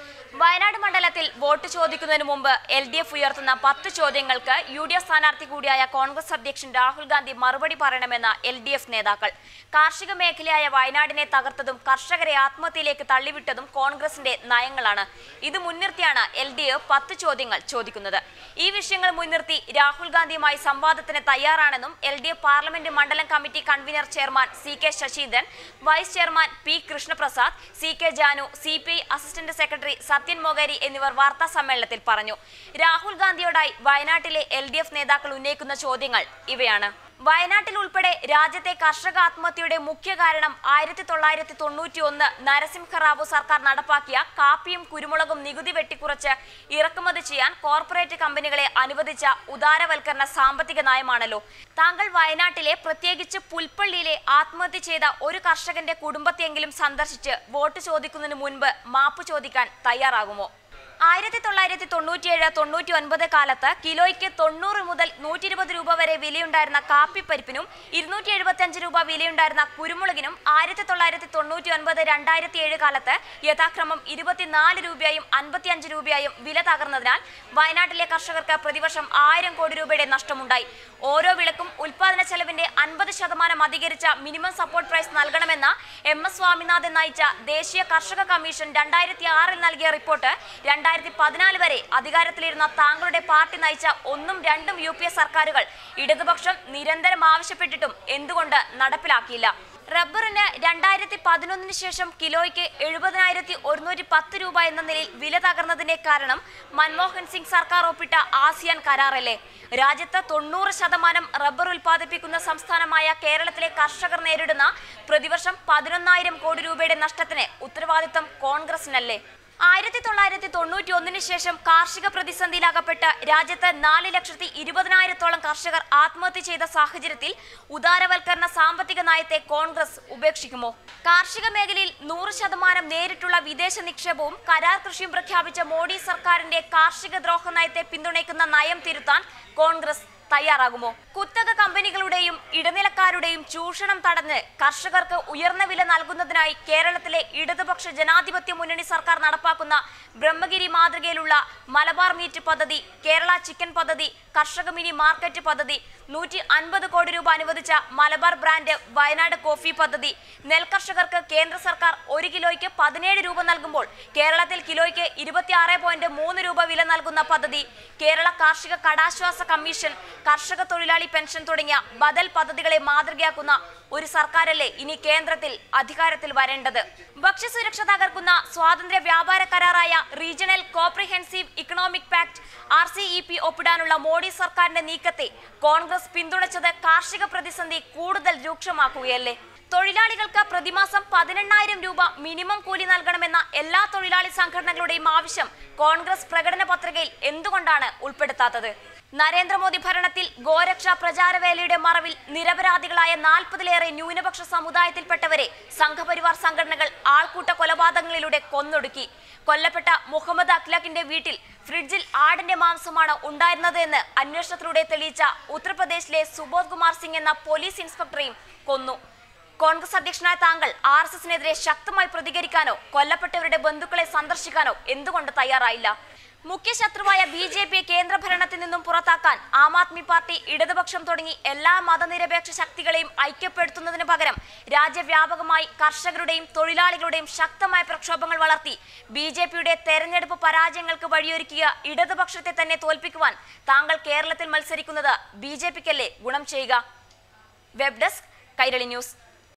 Thank you. Wayanad മണ്ഡലത്തിൽ vote ചോദിക്കുന്നതിന് മുമ്പ് എൽ ഡി എഫ് ഉയർത്തുന്ന പത്ത് ചോദ്യങ്ങൾക്ക് യു ഡി എഫ് സ്ഥാനാർത്ഥി കൂടിയായ കോൺഗ്രസ് അധ്യക്ഷൻ രാഹുൽ ഗാന്ധി മറുപടി പറയണമെന്ന എൽ ഡി എഫ് നേതാക്കൾ. കാർഷിക മേഖലയായ വയനാടിനെ തകർത്തതും കർഷകരെ ആത്മഹത്യയിലേക്ക് തള്ളിവിട്ടതും കോൺഗ്രസിന്റെ നയങ്ങളാണ്. ഇത് മുൻനിർത്തിയാണ് എൽ ഡി എഫ് പത്ത് ചോദ്യങ്ങൾ ചോദിക്കുന്നത്. ഈ വിഷയങ്ങൾ മുൻനിർത്തി രാഹുൽ ഗാന്ധിയുമായി സംവാദത്തിന് തയ്യാറാണെന്നും എൽ ഡി എഫ് പാർലമെന്റ് മണ്ഡലം committee convener chairman C K Saseendran vice chairman P Krishnaprasad C K Janu C assistant secretary Sathyan Mogeri എന്നിവർ വാർത്താ സമ്മേളനത്തിൽ പറഞ്ഞു. രാഹുൽ ഗാന്ധിയോടായി വയനാട്ടിലെ എൽ നേതാക്കൾ ഉന്നയിക്കുന്ന ചോദ്യങ്ങൾ ഇവയാണ്. വയനാട്ടിൽ ഉൾപ്പെടെ രാജ്യത്തെ കർഷക ആത്മഹത്യയുടെ മുഖ്യ കാരണം ആയിരത്തി തൊള്ളായിരത്തി തൊണ്ണൂറ്റി ഒന്ന് നരസിംഹറാവു സർക്കാർ നടപ്പാക്കിയ കാപ്പിയും കുരുമുളകും നികുതി വെട്ടിക്കുറച്ച് ഇറക്കുമതി ചെയ്യാൻ കോർപ്പറേറ്റ് കമ്പനികളെ അനുവദിച്ച ഉദാരവൽക്കരണ സാമ്പത്തിക നയമാണല്ലോ. താങ്കൾ വയനാട്ടിലെ പ്രത്യേകിച്ച് പുൽപ്പള്ളിയിലെ ആത്മഹത്യ ചെയ്ത ഒരു കർഷകന്റെ കുടുംബത്തെയെങ്കിലും സന്ദർശിച്ച് വോട്ട് ചോദിക്കുന്നതിന് മുൻപ് മാപ്പ് ചോദിക്കാൻ തയ്യാറാകുമോ? ആയിരത്തി തൊള്ളായിരത്തി തൊണ്ണൂറ്റിയേഴ് തൊണ്ണൂറ്റി ഒൻപത് കാലത്ത് കിലോയ്ക്ക് തൊണ്ണൂറ് മുതൽ നൂറ്റി ഇരുപത് രൂപ വരെ വിലയുണ്ടായിരുന്ന കാപ്പിപ്പരിപ്പിനും ഇരുന്നൂറ്റി എഴുപത്തിയഞ്ച് രൂപ വിലയുണ്ടായിരുന്ന കുരുമുളകിനും ആയിരത്തി തൊള്ളായിരത്തി തൊണ്ണൂറ്റി ഒൻപത് രണ്ടായിരത്തി ഏഴ് കാലത്ത് യഥാക്രമം ഇരുപത്തിനാല് രൂപയായും അൻപത്തിയഞ്ച് രൂപയായും വില തകർന്നതിനാൽ വയനാട്ടിലെ കർഷകർക്ക് പ്രതിവർഷം ആയിരം കോടി രൂപയുടെ നഷ്ടമുണ്ടായി. ഓരോ വിളക്കും ഉൽപാദന ചെലവിന്റെ അൻപത് ശതമാനം അധികരിച്ച മിനിമം സപ്പോർട്ട് പ്രൈസ് നൽകണമെന്ന എം എസ് സ്വാമിനാഥൻ നയിച്ച ദേശീയ കർഷക കമ്മീഷൻ രണ്ടായിരത്തി ആറിൽ നൽകിയ റിപ്പോർട്ട് രണ്ടായിരത്തി പതിനാല് വരെ അധികാരത്തിലിരുന്ന താങ്കളുടെ പാർട്ടി നയിച്ച ഒന്നും രണ്ടും യു സർക്കാരുകൾ ഇടതുപക്ഷം നിരന്തരം ആവശ്യപ്പെട്ടിട്ടും എന്തുകൊണ്ട് നടപ്പിലാക്കിയില്ല. റബ്ബറിന് രണ്ടായിരത്തി പതിനൊന്നിന് ശേഷം കിലോയ്ക്ക് എഴുപതിനായിരത്തി ഒരുന്നൂറ്റി പത്ത് രൂപ എന്ന നിലയിൽ വില തകർന്നതിന്റെ കാരണം മൻമോഹൻ സിംഗ് സർക്കാർ ഒപ്പിട്ട ആസിയാൻ കരാറല്ലേ? രാജ്യത്ത് തൊണ്ണൂറ് ശതമാനം റബ്ബർ ഉൽപ്പാദിപ്പിക്കുന്ന സംസ്ഥാനമായ കേരളത്തിലെ കർഷകർ നേരിടുന്ന പ്രതിവർഷം പതിനൊന്നായിരം കോടി രൂപയുടെ നഷ്ടത്തിന് ഉത്തരവാദിത്തം കോൺഗ്രസിനല്ലേ? ആയിരത്തി തൊള്ളായിരത്തി തൊണ്ണൂറ്റി ഒന്നിന് ശേഷം കാർഷിക പ്രതിസന്ധിയിലാകപ്പെട്ട് രാജ്യത്ത് നാല് ലക്ഷത്തി ഇരുപതിനായിരത്തോളം കർഷകർ ആത്മഹത്യ ചെയ്ത സാഹചര്യത്തിൽ ഉദാരവൽക്കരണ സാമ്പത്തിക നയത്തെ കോൺഗ്രസ് ഉപേക്ഷിക്കുമോ? കാർഷിക മേഖലയിൽ നൂറ് ശതമാനം നേരിട്ടുള്ള വിദേശ നിക്ഷേപവും കരാർ കൃഷിയും പ്രഖ്യാപിച്ച മോഡി സർക്കാരിന്റെ കാർഷിക ദ്രോഹ നയത്തെ പിന്തുണയ്ക്കുന്ന നയം തിരുത്താൻ കോൺഗ്രസ് തയ്യാറാകുമോ? കുത്തക കമ്പനികളുടെയും ഇടനിലക്കാരുടെയും ചൂഷണം തടഞ്ഞ് കർഷകർക്ക് ഉയർന്ന വില നൽകുന്നതിനായി കേരളത്തിലെ ഇടതുപക്ഷ ജനാധിപത്യ മുന്നണി സർക്കാർ നടപ്പാക്കുന്ന ബ്രഹ്മഗിരി മാതൃകയിലുള്ള മലബാർ മീറ്റ് പദ്ധതി കേരള ചിക്കൻ പദ്ധതി കർഷക മിനി മാർക്കറ്റ് പദ്ധതി നൂറ്റി അൻപത് കോടി രൂപ അനുവദിച്ച മലബാർ ബ്രാൻഡ് വയനാട് കോഫി പദ്ധതി നെൽകർഷകർക്ക് കേന്ദ്ര സർക്കാർ ഒരു കിലോയ്ക്ക് പതിനേഴ് രൂപ നൽകുമ്പോൾ കേരളത്തിൽ കിലോയ്ക്ക് ഇരുപത്തിയാറ് പോയിന്റ് മൂന്ന് രൂപ വില നൽകുന്ന പദ്ധതി കേരള കാർഷിക കടാശ്വാസ കമ്മീഷൻ കർഷക തൊഴിലാളി പെൻഷൻ തുടങ്ങിയ ബദൽ പദ്ധതികളെ മാതൃകയാക്കുന്ന ഒരു സർക്കാരല്ലേ ഇനി കേന്ദ്രത്തിൽ അധികാരത്തിൽ വരേണ്ടത്. ഭക്ഷ്യസുരക്ഷ തകർക്കുന്ന സ്വാതന്ത്ര്യ വ്യാപാര കരാറായ regional comprehensive economic pact R ഒപ്പിടാനുള്ള Modi സർക്കാരിന്റെ നീക്കത്തെ കോൺഗ്രസ് പിന്തുണച്ചത് കാർഷിക പ്രതിസന്ധി കൂടുതൽ രൂക്ഷമാക്കുകയല്ലേ? തൊഴിലാളികൾക്ക് പ്രതിമാസം പതിനെണ്ണായിരം രൂപ മിനിമം കൂലി നൽകണമെന്ന എല്ലാ തൊഴിലാളി സംഘടനകളുടെയും ആവശ്യം കോൺഗ്രസ് പ്രകടന പത്രികയിൽ എന്തുകൊണ്ടാണ് ഉൾപ്പെടുത്താത്തത്? നരേന്ദ്രമോദി ഭരണത്തിൽ ഗോരക്ഷാ പ്രചാരവേലയുടെ മറവിൽ നിരപരാധികളായ നാൽപ്പതിലേറെ ന്യൂനപക്ഷ സമുദായത്തിൽപ്പെട്ടവരെ സംഘപരിവാർ സംഘടനകൾ ആൾക്കൂട്ട കൊലപാതകങ്ങളിലൂടെ കൊന്നൊടുക്കി. കൊല്ലപ്പെട്ട മുഹമ്മദ് അഖ്ലാഖിന്റെ വീട്ടിൽ ഫ്രിഡ്ജിൽ ആടിന്റെ മാംസമാണ് ഉണ്ടായിരുന്നത് എന്ന് അന്വേഷണത്തിലൂടെ തെളിയിച്ച ഉത്തർപ്രദേശിലെ സുബോധ് കുമാർ സിംഗ് എന്ന പോലീസ് ഇൻസ്പെക്ടറെയും കൊന്നു. കോൺഗ്രസ് അധ്യക്ഷനായ താങ്കൾ ആർ എസ് എസിനെതിരെ ശക്തമായി പ്രതികരിക്കാനോ കൊല്ലപ്പെട്ടവരുടെ ബന്ധുക്കളെ സന്ദർശിക്കാനോ എന്തുകൊണ്ട് തയ്യാറായില്ല? മുഖ്യ ശത്രുവായ ബി ജെ പിയെ കേന്ദ്രഭരണത്തിൽ നിന്നും പുറത്താക്കാൻ ആം ആദ്മി പാർട്ടി ഇടതുപക്ഷം തുടങ്ങി എല്ലാ മതനിരപേക്ഷ ശക്തികളെയും ഐക്യപ്പെടുത്തുന്നതിന് പകരം രാജ്യവ്യാപകമായി കർഷകരുടെയും തൊഴിലാളികളുടെയും ശക്തമായ പ്രക്ഷോഭങ്ങൾ വളർത്തി ബി ജെ പിയുടെ തെരഞ്ഞെടുപ്പ് പരാജയങ്ങൾക്ക് വഴിയൊരുക്കിയ ഇടതുപക്ഷത്തെ തന്നെ തോൽപ്പിക്കുവാൻ താങ്കൾ കേരളത്തിൽ മത്സരിക്കുന്നത് ബി ജെ പിക്കല്ലേ ഗുണം ചെയ്യുക? Web desk Kairali news.